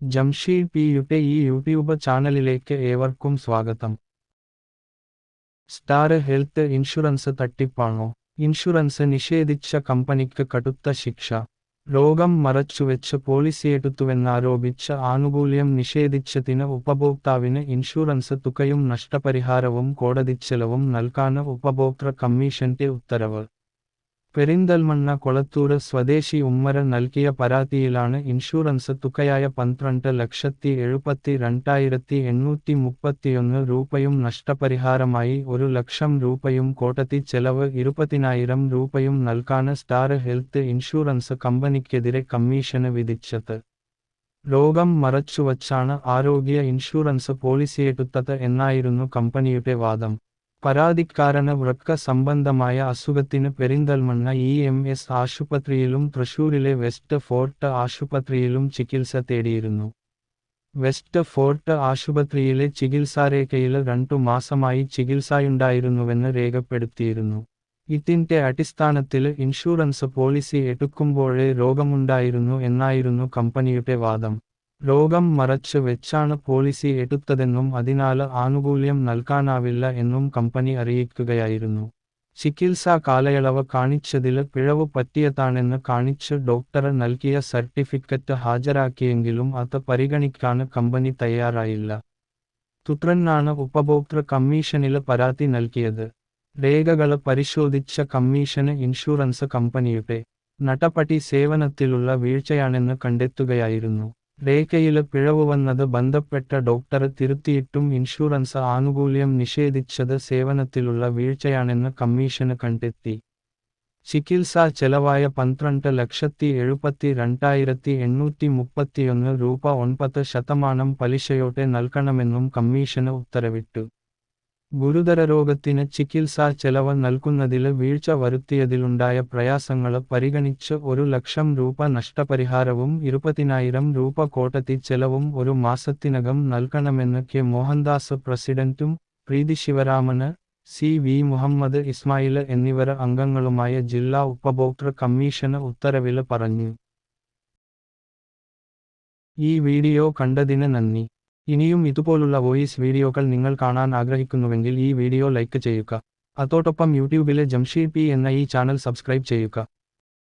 Jamsheed P യുടെ ഈ YouTube ചാനലിലേക്ക് ഏവർക്കും സ്വാഗതം. സ്റ്റാർ ഹെൽത്ത് ഇൻഷുറൻസ് തട്ടിപ്പാണോ? ഇൻഷുറൻസ് നിഷേധിച്ച കമ്പനിക്ക് കടുത്ത ശിക്ഷ. രോഗം മറച്ചുവെച്ച് പോളിസിയെടുത്തുവെന്നാരോപിച്ച് ആനുകൂല്യം നിഷേധിച്ചതിന് ഉപഭോക്താവിന് ഇൻഷുറൻസ് തുകയും നഷ്ടപരിഹാരവും കോടതിച്ചെലവും നൽകാന് ഉപഭോക്തൃ കമ്മീഷന്റെ ഉത്തരവ്. പെരിന്തൽമണ്ണ കൊളത്തൂർ സ്വദേശി ഉമ്മര നൽകിയ പരാതിയിലാണ് ഇൻഷുറൻസ് തുകയായ പന്ത്രണ്ട് ലക്ഷത്തി എഴുപത്തി രണ്ടായിരത്തി എണ്ണൂറ്റി മുപ്പത്തിയൊന്ന് രൂപയും നഷ്ടപരിഹാരമായി ഒരു ലക്ഷം രൂപയും കോട്ടത്തി ചെലവ് ഇരുപതിനായിരം രൂപയും നൽകാന് സ്റ്റാർ ഹെൽത്ത് ഇൻഷുറൻസ് കമ്പനിക്കെതിരെ കമ്മീഷന് വിധിച്ചത്. രോഗം മറച്ചുവച്ചാണ് ആരോഗ്യ ഇൻഷുറൻസ് പോളിസിയെടുത്തത് എന്നായിരുന്നു കമ്പനിയുടെ വാദം. പരാതിക്കാരന് വൃക്ക സംബന്ധമായ അസുഖത്തിന് പെരിന്തൽമണ്ണ ഇ എം എസ് ആശുപത്രിയിലും തൃശൂരിലെ വെസ്റ്റ് ഫോർട്ട് ആശുപത്രിയിലും ചികിത്സ തേടിയിരുന്നു. വെസ്റ്റ് ഫോർട്ട് ആശുപത്രിയിലെ ചികിത്സാരേഖയിൽ രണ്ടു മാസമായി ചികിത്സയുണ്ടായിരുന്നുവെന്ന് രേഖപ്പെടുത്തിയിരുന്നു. ഇതിന്റെ അടിസ്ഥാനത്തിൽ ഇൻഷുറൻസ് പോളിസി എടുക്കുമ്പോഴേ രോഗമുണ്ടായിരുന്നു എന്നായിരുന്നു കമ്പനിയുടെ വാദം. രോഗം മറച്ച് വെച്ചാണ് പോളിസി എടുത്തതെന്നും അതിനാൽ ആനുകൂല്യം നൽകാനാവില്ല എന്നും കമ്പനി അറിയിക്കുകയായിരുന്നു. ചികിത്സാ കാലയളവ് കാണിച്ചതിൽ പിഴവ് പറ്റിയതാണെന്ന് കാണിച്ച് ഡോക്ടറെ നൽകിയ സർട്ടിഫിക്കറ്റ് ഹാജരാക്കിയെങ്കിലും അത് പരിഗണിക്കാൻ കമ്പനി തയ്യാറായില്ല. തുടർന്നാണ് ഉപഭോക്തൃ കമ്മീഷനിൽ പരാതി നൽകിയത്. രേഖകൾ പരിശോധിച്ച കമ്മീഷന് ഇൻഷുറൻസ് കമ്പനിയുടെ നടപടി സേവനത്തിലുള്ള വീഴ്ചയാണെന്ന് കണ്ടെത്തുകയായിരുന്നു. രേഖയിൽ പിഴവ് വന്നത് ബന്ധപ്പെട്ട ഡോക്ടർ തിരുത്തിയിട്ടും ഇൻഷുറൻസ് ആനുകൂല്യം നിഷേധിച്ചത് സേവനത്തിലുള്ള വീഴ്ചയാണെന്ന് കമ്മീഷന് കണ്ടെത്തി. ചികിത്സാ ചെലവായ പന്ത്രണ്ട് ലക്ഷത്തി എഴുപത്തി രണ്ടായിരത്തി എണ്ണൂറ്റി മുപ്പത്തിയൊന്ന് രൂപ ഒൻപത് ശതമാനം പലിശയോടെ നൽകണമെന്നും കമ്മീഷന് ഉത്തരവിട്ടു. ഗുരുതര രോഗത്തിന് ചികിത്സാ ചെലവ് നൽകുന്നതിൽ വീഴ്ച വരുത്തിയതിലുണ്ടായ പ്രയാസങ്ങൾ പരിഗണിച്ച് ഒരു ലക്ഷം രൂപ നഷ്ടപരിഹാരവും ഇരുപതിനായിരം രൂപ കോട്ടത്തി ചെലവും ഒരു മാസത്തിനകം നൽകണമെന്ന് കെ. മോഹൻദാസ് പ്രസിഡന്റും പ്രീതി ശിവരാമന് സി. വി. മുഹമ്മദ് ഇസ്മായിൽ എന്നിവർ അംഗങ്ങളുമായ ജില്ലാ ഉപഭോക്തൃ കമ്മീഷന് ഉത്തരവിൽ പറഞ്ഞു. ഈ വീഡിയോ കണ്ടതിന് നന്ദി. ഇനിയും ഇതുപോലുള്ള വോയിസ് വീഡിയോകൾ നിങ്ങൾ കാണാൻ ആഗ്രഹിക്കുന്നുവെങ്കിൽ ഈ വീഡിയോ ലൈക്ക് ചെയ്യുക. അതോടൊപ്പം യൂട്യൂബിലെ ജംഷീർ പി എന്ന ഈ ചാനൽ സബ്സ്ക്രൈബ് ചെയ്യുക.